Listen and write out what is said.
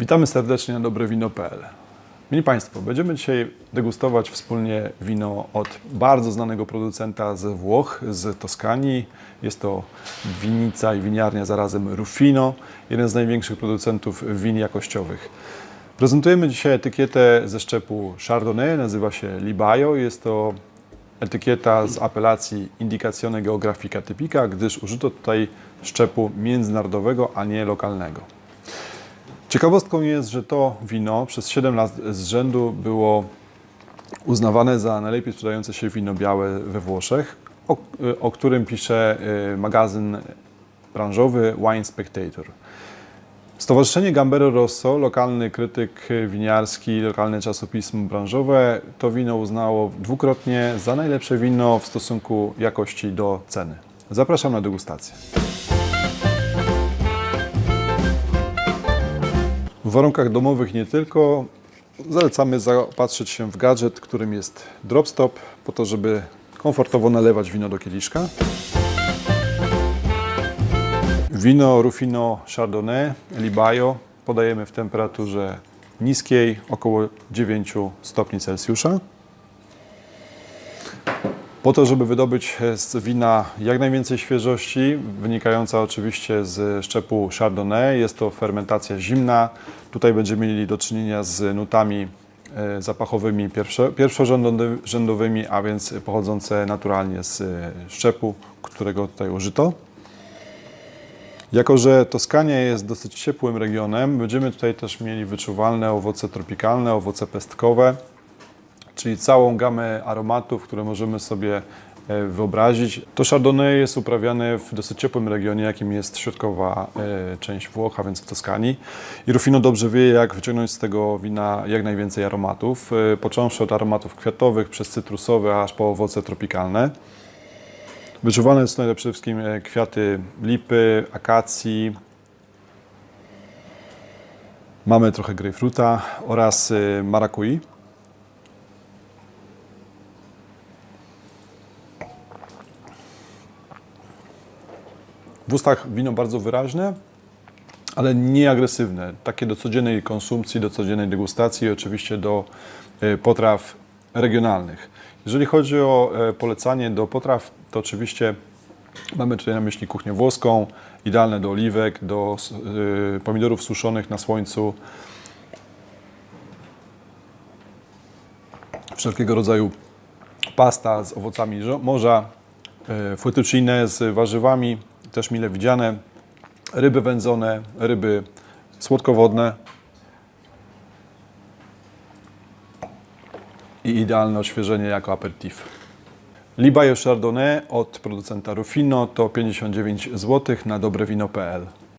Witamy serdecznie na dobrewino.pl. Mili Państwo, będziemy dzisiaj degustować wspólnie wino od bardzo znanego producenta ze Włoch, z Toskanii. Jest to winica i winiarnia zarazem Rufino, jeden z największych producentów win jakościowych. Prezentujemy dzisiaj etykietę ze szczepu Chardonnay, nazywa się Libajo. Jest to etykieta z apelacji Indicazione Geografica Typica, gdyż użyto tutaj szczepu międzynarodowego, a nie lokalnego. Ciekawostką jest, że to wino przez 7 lat z rzędu było uznawane za najlepiej sprzedające się wino białe we Włoszech, o, o którym pisze y, magazyn branżowy Wine Spectator. Stowarzyszenie Gambero Rosso, lokalny krytyk winiarski, lokalne czasopismo branżowe, to wino uznało dwukrotnie za najlepsze wino w stosunku jakości do ceny. Zapraszam na degustację. W warunkach domowych nie tylko zalecamy zapatrzyć się w gadżet, którym jest dropstop, po to, żeby komfortowo nalewać wino do kieliszka. Wino Rufino Chardonnay Libajo podajemy w temperaturze niskiej, około 9 stopni Celsjusza. Po to, żeby wydobyć z wina jak najwięcej świeżości, wynikająca oczywiście z szczepu Chardonnay, jest to fermentacja zimna. Tutaj będziemy mieli do czynienia z nutami e, zapachowymi pierwszo- pierwszorzędowymi, a więc pochodzące naturalnie z e, szczepu, którego tutaj użyto. Jako, że Toskania jest dosyć ciepłym regionem, będziemy tutaj też mieli wyczuwalne owoce tropikalne, owoce pestkowe, czyli całą gamę aromatów, które możemy sobie e, wyobrazić. To Chardonnay jest uprawiane w dosyć ciepłym regionie, jakim jest środkowa e, część Włoch, a więc w Toskanii. I Rufino dobrze wie, jak wyciągnąć z tego wina jak najwięcej aromatów, e, począwszy od aromatów kwiatowych, przez cytrusowe, aż po owoce tropikalne. Wyczuwane są przede wszystkim kwiaty lipy, akacji. Mamy trochę grejpfruta oraz marakui. W ustach wino bardzo wyraźne, ale nie agresywne. Takie do codziennej konsumpcji, do codziennej degustacji i oczywiście do e, potraw regionalnych. Jeżeli chodzi o e, polecanie do potraw, to oczywiście mamy tutaj na myśli kuchnię włoską, idealne do oliwek, do e, pomidorów suszonych na słońcu, wszelkiego rodzaju pasta z owocami morza, fettuccine z warzywami, też mile widziane, ryby wędzone, ryby słodkowodne i idealne odświeżenie jako aperitif. Libajo Chardonnay od producenta Rufino to 59 zł na dobrewino.pl.